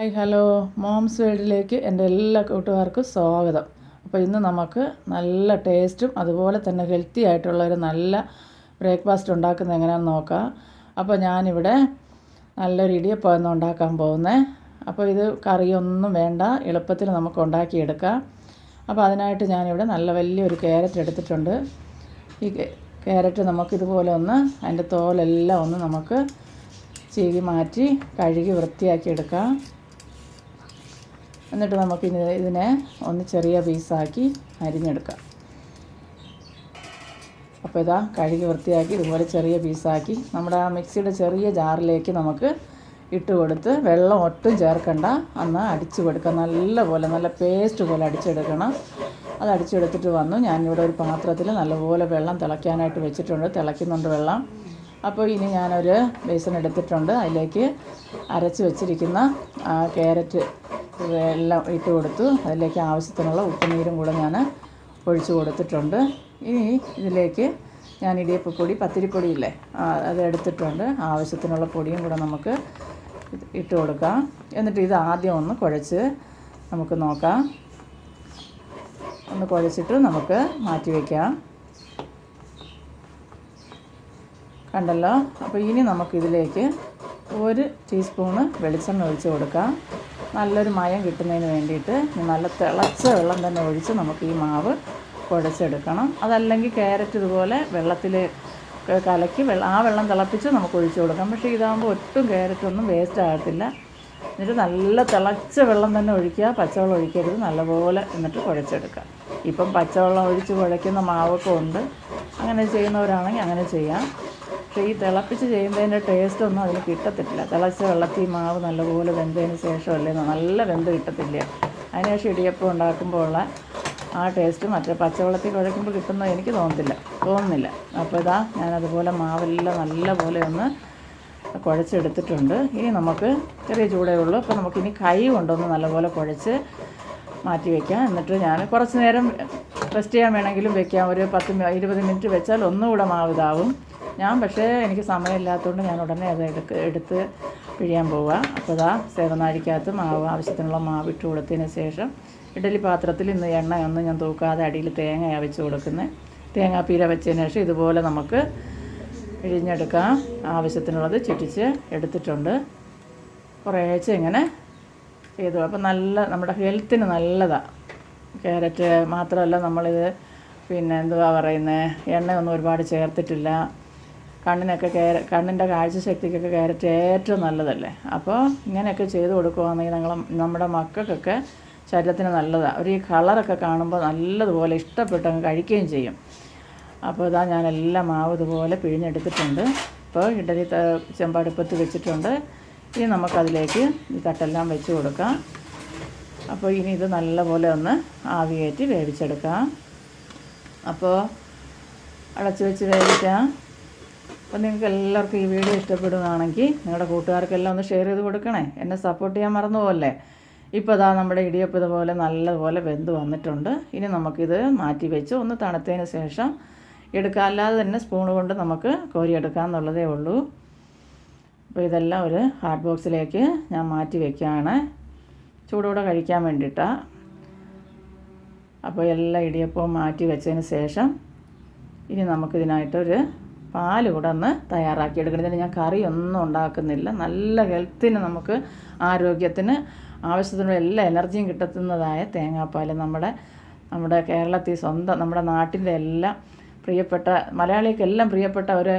Hi hello. Moms വേൾഡിലേക്ക് എന്റെ എല്ലാ കൂട്ടുകാർക്കും സ്വാഗതം. അപ്പോൾ ഇന്ന് നമുക്ക് നല്ല ടേസ്റ്റും അതുപോലെ തന്നെ ഹെൽത്തി ആയിട്ടുള്ള ഒരു നല്ല ബ്രേക്ക്ഫാസ്റ്റ് ഉണ്ടാക്കുന്നത് എങ്ങനെയാണെന്ന് നോക്കാം. അപ്പോൾ ഞാനിവിടെ നല്ലൊരു ഇടിയപ്പം ഉണ്ടാക്കാൻ പോകുന്നത് അപ്പോൾ ഇത് കറിയൊന്നും വേണ്ട എളുപ്പത്തിൽ നമുക്ക് ഉണ്ടാക്കിയെടുക്കാം. അപ്പോൾ അതിനായിട്ട് ഞാനിവിടെ നല്ല വലിയൊരു ക്യാരറ്റ് എടുത്തിട്ടുണ്ട്. ഈ ക്യാരറ്റ് നമുക്കിതുപോലെ ഒന്ന് അതിന്റെ തോലെല്ലാം ഒന്ന് നമുക്ക് ചീകി മാറ്റി കഴുകി വൃത്തിയാക്കി എടുക്കാം. എന്നിട്ട് നമുക്ക് ഇതിനെ ഒന്ന് ചെറിയ പീസാക്കി അരിഞ്ഞെടുക്കാം. അപ്പോൾ ഇതാ കഴുകി വൃത്തിയാക്കി ഇതുപോലെ ചെറിയ പീസാക്കി നമ്മുടെ ആ മിക്സിയുടെ ചെറിയ ജാറിലേക്ക് നമുക്ക് ഇട്ട് കൊടുത്ത് വെള്ളം ഒട്ടും ചേർക്കണ്ട. അന്ന് അടിച്ചു കൊടുക്കുക നല്ലപോലെ നല്ല പേസ്റ്റ് പോലെ അടിച്ചെടുക്കണം. അത് അടിച്ചെടുത്തിട്ട് വന്നു. ഞാനിവിടെ ഒരു പാത്രത്തിൽ നല്ലപോലെ വെള്ളം തിളയ്ക്കാനായിട്ട് വെച്ചിട്ടുണ്ട്. തിളയ്ക്കുന്നുണ്ട് വെള്ളം. അപ്പോൾ ഇനി ഞാനൊരു ബേസൺ എടുത്തിട്ടുണ്ട്. അതിലേക്ക് അരച്ച് വെച്ചിരിക്കുന്ന ആ ക്യാരറ്റ് എല്ലാം ഇട്ട് കൊടുത്തു അതിലേക്ക് ആവശ്യത്തിനുള്ള ഉപ്പുനീരും കൂടെ ഞാൻ ഒഴിച്ചു കൊടുത്തിട്ടുണ്ട്. ഇനി ഇതിലേക്ക് ഞാൻ ഇടിയപ്പപ്പൊടി പത്തിരിപ്പൊടിയില്ലേ അത് എടുത്തിട്ടുണ്ട്. ആവശ്യത്തിനുള്ള പൊടിയും കൂടെ നമുക്ക് ഇട്ട് കൊടുക്കാം. എന്നിട്ട് ഇത് ആദ്യം ഒന്ന് കുഴച്ച് നമുക്ക് നോക്കാം. ഒന്ന് കുഴച്ചിട്ട് നമുക്ക് മാറ്റി വയ്ക്കാം കണ്ടല്ലോ? അപ്പോൾ ഇനി നമുക്കിതിലേക്ക് ഒരു ടീസ്പൂണ് വെളിച്ചെണ്ണ ഒഴിച്ച് കൊടുക്കാം. നല്ലൊരു മയം കിട്ടുന്നതിന് വേണ്ടിയിട്ട് നല്ല തിളച്ച വെള്ളം തന്നെ ഒഴിച്ച് നമുക്ക് ഈ മാവ് കുഴച്ചെടുക്കണം. അതല്ലെങ്കിൽ ക്യാരറ്റ് ഇതുപോലെ വെള്ളത്തിൽ കലക്കി വെള്ളം ആ വെള്ളം തിളപ്പിച്ച് നമുക്ക് ഒഴിച്ചു കൊടുക്കാം. പക്ഷേ ഇതാകുമ്പോൾ ഒട്ടും ക്യാരറ്റൊന്നും വേസ്റ്റ് ആകത്തില്ല. എന്നിട്ട് നല്ല തിളച്ച വെള്ളം തന്നെ ഒഴിക്കുക. പച്ചവെള്ളം ഒഴിക്കരുത്. നല്ലപോലെ എന്നിട്ട് കുഴച്ചെടുക്കുക. ഇപ്പം പച്ചവെള്ളം ഒഴിച്ച് കുഴയ്ക്കുന്ന മാവൊക്കെ ഉണ്ട്. അങ്ങനെ ചെയ്യുന്നവരാണെങ്കിൽ അങ്ങനെ ചെയ്യാം. ഈ തിളപ്പിച്ച് ചെയ്യുമ്പോൾ ടേസ്റ്റ് ഒന്നും അതിൽ കിട്ടത്തില്ല. തിളച്ച വെള്ളത്തിൽ മാവ് നല്ലപോലെ വെന്തതിന് ശേഷമല്ലേ നല്ല വെന്ത് കിട്ടത്തില്ല. അതിനുശേഷം ഇടിയപ്പം ഉണ്ടാക്കുമ്പോൾ ഉള്ള ആ ടേസ്റ്റ് മറ്റേ പച്ചവെള്ളത്തിൽ കുഴക്കുമ്പോൾ കിട്ടുന്നത് എനിക്ക് തോന്നത്തില്ല. തോന്നുന്നില്ല. അപ്പോൾ ഇതാ ഞാനതുപോലെ മാവെല്ലാം നല്ലപോലെ ഒന്ന് കുഴച്ചെടുത്തിട്ടുണ്ട്. ഇനി നമുക്ക് ചെറിയ ചൂടേ ഉള്ളൂ. അപ്പോൾ നമുക്കിനി കൈ കൊണ്ടൊന്ന് നല്ലപോലെ കുഴച്ച് മാറ്റി വയ്ക്കാം എന്നിട്ട് ഞാൻ കുറച്ച് നേരം റെസ്റ്റ് ചെയ്യാൻ വേണമെങ്കിലും വെക്കാം. ഒരു പത്ത് ഇരുപത് മിനിറ്റ് വെച്ചാൽ ഒന്നുകൂടെ മാവ് ഇതാവും. ഞാൻ പക്ഷേ എനിക്ക് സമയമില്ലാത്തതുകൊണ്ട് ഞാൻ ഉടനെ അത് എടുക്ക് എടുത്ത് പിഴിയാൻ പോവുക അപ്പോൾ ഇതാ സേവനാഴിക്കകത്ത് മാവ് ആവശ്യത്തിനുള്ള മാവ് ഇട്ട് കൊടുത്തതിന് ശേഷം ഇഡലി പാത്രത്തിൽ ഇന്ന് എണ്ണയൊന്നും ഞാൻ തൂക്കാതെ അടിയിൽ തേങ്ങയാണ് വെച്ച് കൊടുക്കുന്നത് തേങ്ങാപ്പീര വെച്ചതിന് ശേഷം ഇതുപോലെ നമുക്ക് പിഴിഞ്ഞെടുക്കാം. ആവശ്യത്തിനുള്ളത് ചുറ്റിച്ച് എടുത്തിട്ടുണ്ട്. കുറേശ്ശെ ഇങ്ങനെ ചെയ്തു. അപ്പോൾ നല്ല നമ്മുടെ ഹെൽത്തിന് നല്ലതാണ് ക്യാരറ്റ് മാത്രമല്ല നമ്മളിത് പിന്നെ എന്തുവാ പറയുന്നത് എണ്ണയൊന്നും ഒരുപാട് ചേർത്തിട്ടില്ല. കണ്ണിനൊക്കെ കയറ കണ്ണിന്റെ കാഴ്ചശക്തിക്കൊക്കെ ക്യാരറ്റ് ഏറ്റവും നല്ലതല്ലേ? അപ്പോൾ ഇങ്ങനെയൊക്കെ ചെയ്ത് കൊടുക്കുകയാണെങ്കിൽ നിങ്ങൾ നമ്മുടെ മക്കൾക്കൊക്കെ ശരീരത്തിന് നല്ലതാണ് അവർ ഈ കളറൊക്കെ കാണുമ്പോൾ നല്ലതുപോലെ ഇഷ്ടപ്പെട്ട് അങ്ങ് കഴിക്കുകയും ചെയ്യും. അപ്പോൾ ഇതാ ഞാൻ എല്ലാം മാവ് ഇതുപോലെ പിഴിഞ്ഞെടുത്തിട്ടുണ്ട്. ഇപ്പോൾ ഇഡലി ചെമ്പടുപ്പത്ത് വെച്ചിട്ടുണ്ട്. ഇനി നമുക്കതിലേക്ക് ഈ തട്ടെല്ലാം വെച്ച് കൊടുക്കാം. അപ്പോൾ ഇനി ഇത് നല്ലപോലെ ഒന്ന് ആവിയേറ്റി വേവിച്ചെടുക്കാം. അപ്പോൾ അടച്ചു വെച്ച് വേവിക്കാം. അപ്പോൾ നിങ്ങൾക്ക് എല്ലാവർക്കും ഈ വീഡിയോ ഇഷ്ടപ്പെടുകയാണെങ്കിൽ നിങ്ങളുടെ കൂട്ടുകാർക്കെല്ലാം ഒന്ന് ഷെയർ ചെയ്ത് കൊടുക്കണേ. എന്നെ സപ്പോർട്ട് ചെയ്യാൻ മറന്നു പോകല്ലേ ഇപ്പോൾ നമ്മുടെ ഇടിയപ്പം ഇതുപോലെ നല്ലതുപോലെ വെന്ത് വന്നിട്ടുണ്ട്. ഇനി നമുക്കിത് മാറ്റി വെച്ച് ഒന്ന് തണുത്തതിന് ശേഷം എടുക്കാം. അല്ലാതെ തന്നെ സ്പൂൺ കൊണ്ട് നമുക്ക് കോരിയെടുക്കാമെന്നുള്ളതേ ഉള്ളൂ. അപ്പോൾ ഇതെല്ലാം ഒരു ഹാർഡ് ബോക്സിലേക്ക് ഞാൻ മാറ്റി വയ്ക്കുകയാണ് ചൂടോടെ കഴിക്കാൻ വേണ്ടിയിട്ടാണ് അപ്പോൾ എല്ലാ ഇടിയപ്പവും മാറ്റി വെച്ചതിന് ശേഷം ഇനി നമുക്കിതിനായിട്ടൊരു പാൽ കൂടെ ഒന്ന് തയ്യാറാക്കി എടുക്കണം. ഇതിന് ഞാൻ കറി ഒന്നും ഉണ്ടാക്കുന്നില്ല. നല്ല ഹെൽത്തിന് നമുക്ക് ആരോഗ്യത്തിന് ആവശ്യത്തിനുള്ള എല്ലാ എനർജിയും കിട്ടുന്നതായ തേങ്ങാപ്പാൽ നമ്മുടെ നമ്മുടെ കേരളത്തിൽ സ്വന്തം നമ്മുടെ നാട്ടിന്റെ എല്ലാം പ്രിയപ്പെട്ട മലയാളികൾക്കെല്ലാം പ്രിയപ്പെട്ട ഒരു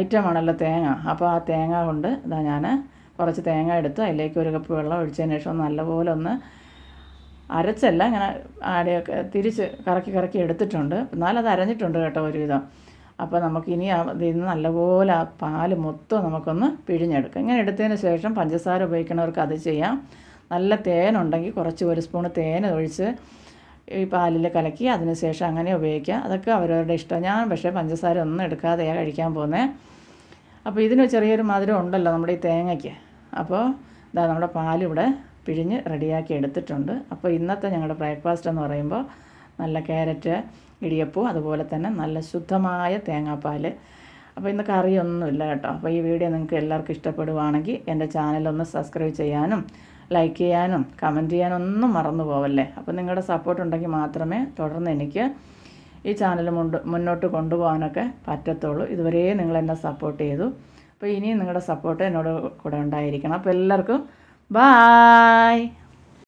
ഐറ്റമാണല്ലോ തേങ്ങ. അപ്പോൾ ആ തേങ്ങ കൊണ്ട് ഇതാ ഞാൻ കുറച്ച് തേങ്ങ എടുത്ത് അതിലേക്ക് ഒരു കപ്പ് വെള്ളം ഒഴിച്ചതിന് ശേഷം നല്ലപോലെ ഒന്ന് അരച്ചല്ല ഇങ്ങനെ ആടെയൊക്കെ തിരിച്ച് കറക്കി കറക്കി എടുത്തിട്ടുണ്ട്. എന്നാലത് അരഞ്ഞിട്ടുണ്ട് കേട്ടോ ഒരുവിധം. അപ്പോൾ നമുക്കിനി ഇതിൽ നിന്ന് നല്ലപോലെ ആ പാൽ മൊത്തം നമുക്കൊന്ന് പിഴിഞ്ഞെടുക്കാം. ഇങ്ങനെ എടുത്തതിന് ശേഷം പഞ്ചസാര ഉപയോഗിക്കുന്നവർക്ക് അത് ചെയ്യാം. നല്ല തേനുണ്ടെങ്കിൽ കുറച്ച് ഒരു സ്പൂൺ തേൻ ഒഴിച്ച് ഈ പാലിൽ കലക്കി അതിന് ശേഷം അങ്ങനെ ഉപയോഗിക്കാം. അതൊക്കെ അവരവരുടെ ഇഷ്ടം. ഞാൻ പക്ഷേ പഞ്ചസാര ഒന്നും എടുക്കാതെയാണ് കഴിക്കാൻ പോകുന്നത് അപ്പോൾ ഇതിന് ചെറിയൊരു മധുരം ഉണ്ടല്ലോ നമ്മുടെ ഈ തേങ്ങയ്ക്ക്. അപ്പോൾ ഇതാ നമ്മുടെ പാലിവിടെ പിഴിഞ്ഞ് റെഡിയാക്കി എടുത്തിട്ടുണ്ട്. അപ്പോൾ ഇന്നത്തെ ഞങ്ങളുടെ ബ്രേക്ക്ഫാസ്റ്റ് എന്ന് പറയുമ്പോൾ നല്ല ക്യാരറ്റ് ഇടിയപ്പവും അതുപോലെ തന്നെ നല്ല ശുദ്ധമായ തേങ്ങാപ്പാൽ അപ്പോൾ ഇന്ന് കറിയൊന്നുമില്ല കേട്ടോ. അപ്പോൾ ഈ വീഡിയോ നിങ്ങൾക്ക് എല്ലാവർക്കും ഇഷ്ടപ്പെടുവാണെങ്കിൽ എന്റെ ചാനലൊന്ന് സബ്സ്ക്രൈബ് ചെയ്യാനും ലൈക്ക് ചെയ്യാനും കമന്റ് ചെയ്യാനും ഒന്നും മറന്നു പോവല്ലേ. അപ്പോൾ നിങ്ങളുടെ സപ്പോർട്ട് ഉണ്ടെങ്കിൽ മാത്രമേ തുടർന്ന് എനിക്ക് ഈ ചാനൽ മുന്നോട്ട് കൊണ്ടുപോകാനൊക്കെ പറ്റത്തുള്ളൂ. ഇതുവരെ നിങ്ങൾ എന്നെ സപ്പോർട്ട് ചെയ്തു. അപ്പോൾ ഇനിയും നിങ്ങളുടെ സപ്പോർട്ട് എന്നോട് കൂടെ ഉണ്ടായിരിക്കണം. അപ്പോൾ എല്ലാവർക്കും ബായ്.